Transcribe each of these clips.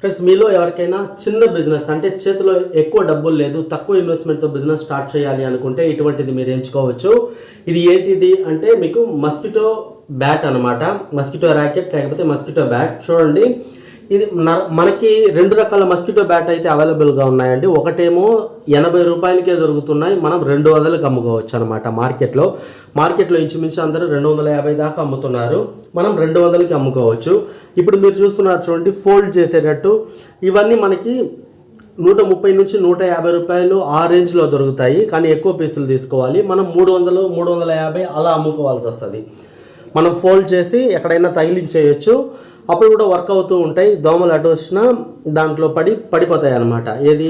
Friends మీలో ఎవరికైనా చిన్న బిజినెస్ అంటే చేతిలో ఎక్కువ డబ్బులు లేదు తక్కువ ఇన్వెస్ట్మెంట్తో బిజినెస్ స్టార్ట్ చేయాలి అనుకుంటే ఇటువంటిది మీరు ఎంచుకోవచ్చు. ఇది ఏంటిది అంటే మీకు మస్కిటో బ్యాట్ అనమాట మస్కిటో ర్యాకెట్ లేకపోతే మస్కిటో బ్యాట్. చూడండి. ఇది మనకి రెండు రకాల మస్కిటో బ్యాట్ అయితే అవైలబుల్గా ఉన్నాయండి. ఒకటేమో ఎనభై రూపాయలకే దొరుకుతున్నాయి. మనం రెండు వందలకు అమ్ముకోవచ్చు అనమాట మార్కెట్లో. మార్కెట్లో ఇంచుమించు అందరూ రెండు వందల యాభై దాకా అమ్ముతున్నారు. మనం రెండు వందలకి అమ్ముకోవచ్చు. ఇప్పుడు మీరు చూస్తున్నారు చూడండి ఫోల్డ్ చేసేటట్టు ఇవన్నీ మనకి నూట ముప్పై నుంచి నూట యాభై రూపాయలు ఆ రేంజ్లో దొరుకుతాయి. కానీ ఎక్కువ పీసులు తీసుకోవాలి. మనం మూడు వందలు మూడు వందల యాభై అలా అమ్ముకోవాల్సి వస్తుంది. మనం ఫోల్డ్ చేసి ఎక్కడైనా తగిలించేయచ్చు. అప్పుడు కూడా వర్క్ అవుతూ ఉంటాయి. దోమలు అటు వచ్చినా దాంట్లో పడి పడిపోతాయి అన్నమాట. ఏది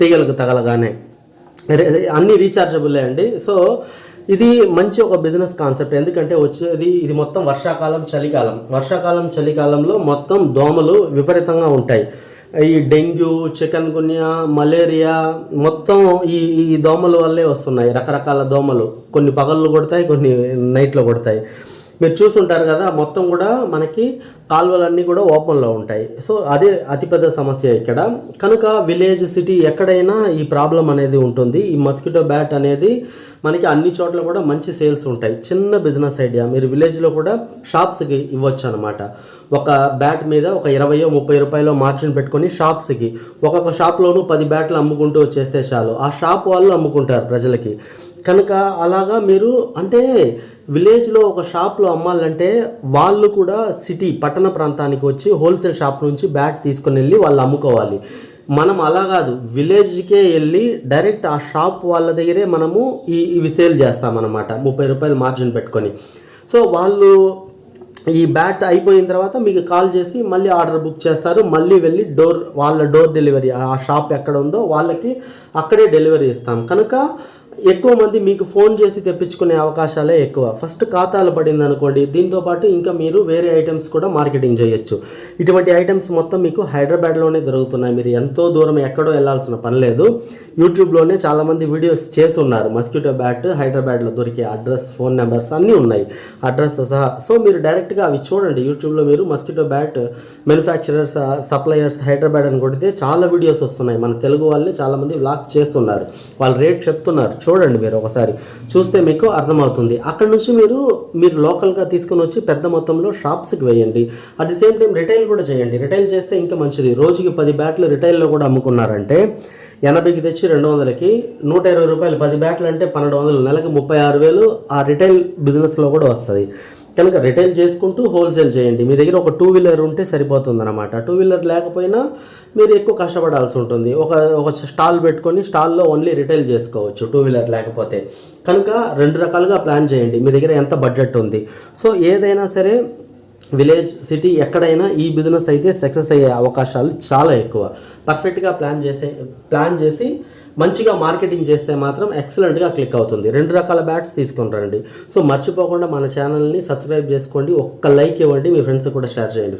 తీగలకు తగలగానే. అన్నీ రీఛార్జబులే అండి. సో ఇది మంచి ఒక బిజినెస్ కాన్సెప్ట్. ఎందుకంటే వచ్చేది ఇది మొత్తం వర్షాకాలం చలికాలం. వర్షాకాలం చలికాలంలో మొత్తం దోమలు విపరీతంగా ఉంటాయి. ఈ డెంగ్యూ చికెన్ గున్యా మలేరియా మొత్తం ఈ ఈ దోమల వల్లే వస్తున్నాయి. రకరకాల దోమలు. కొన్ని పగళ్ళు కొడతాయి కొన్ని నైట్లో కొడతాయి. మీరు చూసుంటారు కదా మొత్తం కూడా మనకి కాలువలన్నీ కూడా ఓపెన్లో ఉంటాయి. సో అదే అతిపెద్ద సమస్య ఇక్కడ. కనుక విలేజ్ సిటీ ఎక్కడైనా ఈ ప్రాబ్లం అనేది ఉంటుంది. ఈ మస్కిటో బ్యాట్ అనేది మనకి అన్ని చోట్ల కూడా మంచి సేల్స్ ఉంటాయి. చిన్న బిజినెస్ ఐడియా మీరు విలేజ్లో కూడా షాప్స్కి ఇవ్వచ్చు అనమాట ఒక బ్యాట్ మీద ఒక ఇరవయో ముప్పై రూపాయలు మార్జిన్ పెట్టుకొని షాప్స్కి ఒక్కొక్క షాప్లోనూ పది బ్యాట్లు అమ్ముకుంటూ వచ్చేస్తే చాలు. ఆ షాప్ వాళ్ళు అమ్ముకుంటారు ప్రజలకి. కనుక అలాగా మీరు అంటే విలేజ్లో ఒక షాప్లో అమ్మాలంటే వాళ్ళు కూడా సిటీ పట్టణ ప్రాంతానికి వచ్చి హోల్సేల్ షాప్ నుంచి బ్యాట్ తీసుకొని వెళ్ళి వాళ్ళు అమ్ముకోవాలి. మనం అలా కాదు. విలేజ్కే వెళ్ళి డైరెక్ట్ ఆ షాప్ వాళ్ళ దగ్గరే మనము ఈ ఇవి సేల్ చేస్తామన్నమాట. ముప్పై రూపాయలు మార్జిన్ పెట్టుకొని. సో వాళ్ళు ఈ బ్యాట్ అయిపోయిన తర్వాత మీకు కాల్ చేసి మళ్ళీ ఆర్డర్ బుక్ చేస్తారు. మళ్ళీ వెళ్ళి డోర్ వాళ్ళ డోర్ డెలివరీ ఆ షాప్ ఎక్కడ ఉందో వాళ్ళకి అక్కడే డెలివరీ ఇస్తాం. కనుక ఎక్కువ మంది మీకు ఫోన్ చేసి తెప్పించుకునే అవకాశాలే ఎక్కువ. ఫస్ట్ ఖాతాలు పడింది అనుకోండి దీంతో పాటు ఇంకా మీరు వేరే ఐటమ్స్ కూడా మార్కెటింగ్ చేయొచ్చు. ఇటువంటి ఐటమ్స్ మొత్తం మీకు హైదరాబాద్లోనే దొరుకుతున్నాయి. మీరు ఎంతో దూరం ఎక్కడో వెళ్ళాల్సిన పని లేదు. యూట్యూబ్లోనే చాలామంది వీడియోస్ చేసి ఉన్నారు మస్కిటో బ్యాట్ హైదరాబాద్లో దొరికే అడ్రస్ ఫోన్ నెంబర్స్ అన్నీ ఉన్నాయి. అడ్రస్ సహా. సో మీరు డైరెక్ట్గా అవి చూడండి. యూట్యూబ్లో మీరు mosquito bat manufacturers suppliers Hyderabad అని కొడితే చాలా వీడియోస్ వస్తున్నాయి. మన తెలుగు వాళ్ళే చాలామంది వ్లాగ్స్ చేస్తున్నారు. వాళ్ళు రేట్ చెప్తున్నారు. చూడండి మీరు ఒకసారి. చూస్తే మీకు అర్థమవుతుంది. అక్కడ నుంచి మీరు మీరు లోకల్గా తీసుకొని వచ్చి పెద్ద మొత్తంలో షాప్స్కి వేయండి. At the same time retail కూడా చేయండి. రిటైల్ చేస్తే ఇంకా మంచిది. రోజుకి పది బ్యాట్లు రిటైల్లో కూడా అమ్ముకున్నారంటే ఎనభైకి తెచ్చి రెండు వందలకి నూట ఇరవై రూపాయలు పది బ్యాట్లు అంటే పన్నెండు వందలు. నెలకు ముప్పై ఆరు వేలు ఆ రిటైల్ బిజినెస్లో కూడా వస్తుంది. కనుక రిటైల్ చేసుకుంటూ హోల్సేల్ చేయండి. మీ దగ్గర ఒక టూ వీలర్ ఉంటే సరిపోతుంది అనమాట టూ వీలర్ లేకపోయినా మీరు ఎక్కువ కష్టపడాల్సి ఉంటుంది. ఒక ఒక స్టాల్ పెట్టుకొని స్టాల్లో ఓన్లీ రిటైల్ చేసుకోవచ్చు టూ వీలర్ లేకపోతే. కనుక రెండు రకాలుగా ప్లాన్ చేయండి. మీ దగ్గర ఎంత బడ్జెట్ ఉంది. సో ఏదైనా సరే విలేజ్ సిటీ ఎక్కడైనా ఈ బిజినెస్ అయితే సక్సెస్ అయ్యే అవకాశాలు చాలా ఎక్కువ. పర్ఫెక్ట్గా ప్లాన్ చేసే ప్లాన్ చేసి మంచిగా మార్కెటింగ్ చేస్తే మాత్రం ఎక్సలెంట్గా క్లిక్ అవుతుంది. రెండు రకాల బ్యాట్స్ తీసుకుని రండి. సో మర్చిపోకుండా మన ఛానల్ని సబ్స్క్రైబ్ చేసుకోండి. ఒక్క లైక్ ఇవ్వండి. మీ ఫ్రెండ్స్ కూడా షేర్ చేయండి.